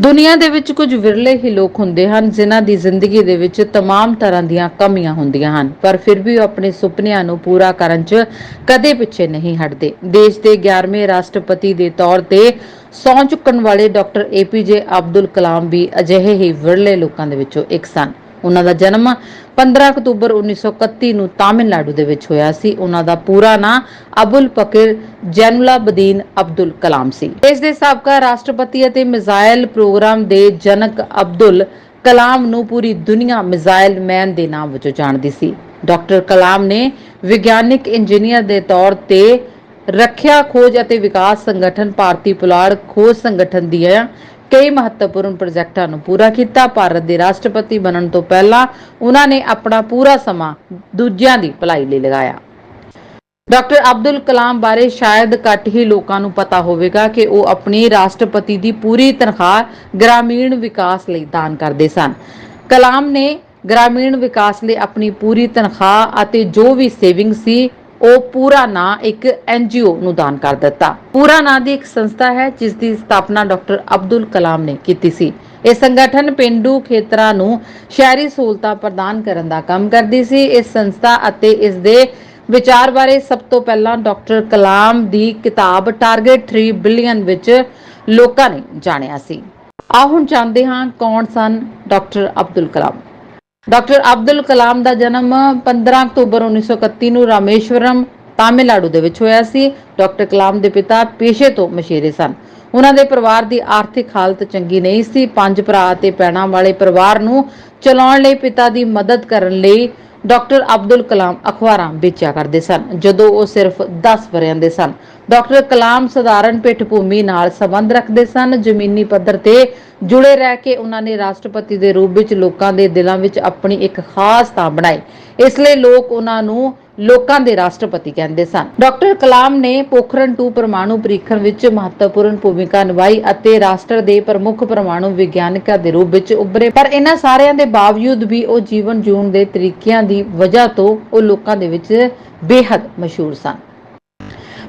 ਦੁਨੀਆ ਦੇ ਵਿੱਚ ਕੁਝ ਵਿਰਲੇ ਹੀ ਲੋਕ ਹੁੰਦੇ ਹਨ ਜਿਨ੍ਹਾਂ ਦੀ ਜ਼ਿੰਦਗੀ ਦੇ ਵਿੱਚ तमाम ਤਰ੍ਹਾਂ ਦੀਆਂ ਕਮੀਆਂ ਹੁੰਦੀਆਂ ਹਨ ਪਰ ਫਿਰ ਵੀ ਉਹ ਆਪਣੇ ਸੁਪਨਿਆਂ ਨੂੰ ਪੂਰਾ ਕਰਨ 'ਚ ਕਦੇ ਪਿੱਛੇ ਨਹੀਂ ਹਟਦੇ ਦੇਸ਼ ਦੇ 11ਵੇਂ ਰਾਸ਼ਟਰਪਤੀ ਦੇ ਤੌਰ ਤੇ ਸਹੁੰ ਚੁੱਕਣ ਵਾਲੇ ਡਾਕਟਰ ਏਪੀਜੇ ਅਬਦੁਲ ਕਲਾਮ ਵੀ ਅਜਿਹੇ ਹੀ ਵਿਰਲੇ ਲੋਕਾਂ ਦੇ ਵਿੱਚੋਂ ਇੱਕ ਸਨ ਉਹਨਾਂ ਦਾ ਜਨਮ 15 ਅਕਤੂਬਰ 1931 ਨੂੰ ਤਾਮਿਲਨਾਡੂ ਦੇ ਵਿੱਚ ਹੋਇਆ ਸੀ। ਉਹਨਾਂ ਦਾ ਪੂਰਾ ਨਾਂ ਅਬੁਲ ਪਕਿਰ ਜੈਨੁਲਾਬਦੀਨ ਅਬਦੁਲ ਕਲਾਮ ਸੀ। ਇਸ ਦੇ ਸਾਬਕਾ ਰਾਸ਼ਟਰਪਤੀ ਅਤੇ ਮਿਜ਼ਾਈਲ ਪ੍ਰੋਗਰਾਮ ਦੇ ਜਨਕ ਅਬਦੁਲ ਕਲਾਮ ਨੂੰ ਪੂਰੀ ਦੁਨੀਆ ਮਿਜ਼ਾਈਲ ਮੈਨ ਦੇ ਨਾਮ ਵਜੋਂ ਜਾਣਦੀ ਸੀ। ਡਾਕਟਰ ਕਲਾਮ ਨੇ ਵਿਗਿਆਨਿਕ ਇੰਜੀਨੀਅਰ ਦੇ ਤੌਰ ਤੇ ਰੱਖਿਆ ਖੋਜ ਅਤੇ ਵਿਕਾਸ ਸੰਗਠਨ ਭਾਰਤੀ ਪੁਲਾੜ ਖੋਜ ਸੰਗਠਨ ਦੀਆਂ ਕਈ ਮਹੱਤਵਪੂਰਨ ਪ੍ਰੋਜੈਕਟਾਂ ਨੂੰ ਪੂਰਾ ਕੀਤਾ। ਭਾਰਤ ਦੇ ਰਾਸ਼ਟਰਪਤੀ ਬਣਨ ਤੋਂ ਪਹਿਲਾਂ ਉਹਨਾਂ ਨੇ ਆਪਣਾ ਪੂਰਾ ਸਮਾਂ ਦੂਜਿਆਂ ਦੀ ਭਲਾਈ ਲਈ ਲਗਾਇਆ। ਡਾਕਟਰ ਅਬਦੁਲ ਕਲਾਮ ਬਾਰੇ ਸ਼ਾਇਦ ਘੱਟ ਹੀ ਲੋਕਾਂ ਨੂੰ ਪਤਾ ਹੋਵੇਗਾ ਕਿ ਉਹ ਆਪਣੀ ਰਾਸ਼ਟਰਪਤੀ ਦੀ ਪੂਰੀ ਤਨਖਾਹ ਗ੍ਰਾਮੀਣ ਵਿਕਾਸ ਲਈ ਦਾਨ ਕਰਦੇ ਸਨ। ਕਲਾਮ ਨੇ ਗ੍ਰਾਮੀਣ ਵਿਕਾਸ ਲਈ ਆਪਣੀ ਪੂਰੀ ਤਨਖਾਹ ਅਤੇ ਜੋ ਵੀ ਸੇਵਿੰਗ ਸੀ ਉਹ ਪੂਰਾ ਨਾਂ ਇੱਕ ਐਨਜੀਓ ਨੂੰ ਦਾਨ ਕਰ ਦਿੱਤਾ। ਪੂਰਾ ਨਾਂ ਦੀ ਇੱਕ ਸੰਸਥਾ ਹੈ, ਜਿਸ ਦੀ ਸਥਾਪਨਾ ਡਾਕਟਰ ਅਬਦੁਲ ਕਲਾਮ ਨੇ ਕੀਤੀ ਸੀ। ਇਹ ਸੰਗਠਨ ਪਿੰਡੂ ਖੇਤਰਾਂ ਨੂੰ ਸ਼ਹਿਰੀ ਸਹੂਲਤਾਂ ਪ੍ਰਦਾਨ ਕਰਨ ਦਾ ਕੰਮ ਕਰਦੀ ਸੀ। ਇਸ ਸੰਸਥਾ ਅਤੇ ਇਸ ਦੇ ਵਿਚਾਰ ਬਾਰੇ ਸਭ ਤੋਂ ਪਹਿਲਾਂ ਡਾਕਟਰ ਕਲਾਮ ਦੀ ਕਿਤਾਬ ਟਾਰਗੇਟ 3 ਬਿਲੀਅਨ ਵਿੱਚ ਲੋਕਾਂ ਨੇ ਜਾਣਿਆ ਸੀ। ਆਓ ਹੁਣ ਜਾਣਦੇ ਹਾਂ ਕੌਣ ਸਨ ਡਾਕਟਰ ਅਬਦੁਲ ਕਲਾਮ। ਡਾਕਟਰ ਅਬਦੁਲ ਕਲਾਮ ਦਾ ਜਨਮ 15 ਅਕਤੂਬਰ 1931 ਨੂੰ ਰਾਮੇਸ਼ਵਰਮ, ਤਾਮਿਲਨਾਡੂ ਦੇ ਵਿੱਚ ਹੋਇਆ ਸੀ। ਡਾਕਟਰ ਕਲਾਮ ਦੇ ਪਿਤਾ ਪੇਸ਼ੇ ਤੋਂ ਮਸ਼ੀਰੇ ਸਨ। ਉਹਨਾਂ ਦੇ ਪਰਿਵਾਰ ਦੀ ਆਰਥਿਕ ਹਾਲਤ ਚੰਗੀ ਨਹੀਂ ਸੀ। ਪੰਜ ਭਰਾ ਅਤੇ ਭੈਣਾਂ ਵਾਲੇ ਪਰਿਵਾਰ ਨੂੰ ਚਲਾਉਣ ਲਈ ਪਿਤਾ ਦੀ ਮਦਦ ਕਰਨ ਲਈ ਡਾਕਟਰ ਅਬਦੁਲ ਕਲਾਮ ਅਖਬਾਰਾਂ ਵੇਚਿਆ ਕਰਦੇ ਸਨ, ਜਦੋਂ ਉਹ ਸਿਰਫ 10 ਵਰਿਆਂ ਦੇ ਸਨ। ਡਾਕਟਰ ਕਲਾਮ ਸਧਾਰਨ ਪਿੱਠ ਭੂਮੀ ਨਾਲ ਸੰਬੰਧ ਰੱਖਦੇ ਸਨ। ਜ਼ਮੀਨੀ ਪੱਧਰ ਤੇ ਜੁੜੇ ਰਹਿ ਕੇ ਉਹਨਾਂ ਨੇ ਰਾਸ਼ਟਰਪਤੀ ਦੇ ਰੂਪ ਵਿੱਚ ਲੋਕਾਂ ਦੇ ਦਿਲਾਂ ਵਿੱਚ ਆਪਣੀ ਇੱਕ ਖਾਸ ਥਾਂ ਬਣਾਈ। ਇਸ ਲਈ ਲੋਕ ਉਹਨਾਂ ਨੂੰ ਲੋਕਾਂ ਦੇ ਰਾਸ਼ਟਰਪਤੀ ਕਹਿੰਦੇ ਸਨ। ਡਾਕਟਰ ਕਲਾਮ ਨੇ ਪੋਖਰਨ 2 ਪਰਮਾਣੂ ਪ੍ਰੀਖਣ ਵਿੱਚ ਮਹੱਤਵਪੂਰਨ ਭੂਮਿਕਾ ਨਿਭਾਈ ਅਤੇ ਰਾਸ਼ਟਰ ਦੇ ਪ੍ਰਮੁੱਖ ਪਰਮਾਣੂ ਵਿਗਿਆਨਕਾਂ ਦੇ ਰੂਪ ਵਿੱਚ ਉੱਭਰੇ। ਪਰ ਇਹਨਾਂ ਸਾਰਿਆਂ ਦੇ ਬਾਵਜੂਦ ਵੀ ਉਹ ਜੀਵਨ ਜਿਉਣ ਦੇ ਤਰੀਕਿਆਂ ਦੀ ਵਜ੍ਹਾ ਤੋਂ ਉਹ ਲੋਕਾਂ ਦੇ ਵਿੱਚ ਬੇਹੱਦ ਮਸ਼ਹੂਰ ਸਨ।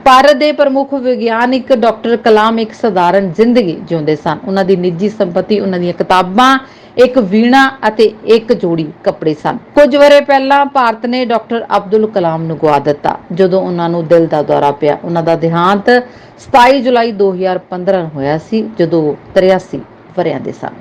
ਭਾਰਤ ਦੇ ਪ੍ਰਮੁੱਖ ਵਿਗਿਆਨਿਕ ਡਾਕਟਰ ਕਲਾਮ ਇੱਕ ਸਧਾਰਨ ਜ਼ਿੰਦਗੀ ਜਿਉਂਦੇ ਸਨ। ਉਹਨਾਂ ਦੀ ਨਿੱਜੀ ਸੰਪਤੀ, ਉਹਨਾਂ ਦੀਆਂ ਕਿਤਾਬਾਂ, ਇੱਕ ਵੀਣਾ ਅਤੇ ਇੱਕ ਜੋੜੀ ਕੱਪੜੇ ਸਨ। ਕੁਝ ਵਰੇ ਪਹਿਲਾਂ ਭਾਰਤ ਨੇ ਡਾਕਟਰ ਅਬਦੁਲ ਕਲਾਮ ਨੂੰ ਗਵਾ ਦਿੱਤਾ। ਜਦੋਂ ਉਹਨਾਂ ਨੂੰ ਦਿਲ ਦਾ ਦੌਰਾ ਪਿਆ, ਉਹਨਾਂ ਦਾ ਦੇਹਾਂਤ 27 ਜੁਲਾਈ 2015 ਨੂੰ ਹੋਇਆ ਸੀ, ਜਦੋਂ ਉਹ 83 ਵਰਿਆਂ ਦੇ ਸਨ।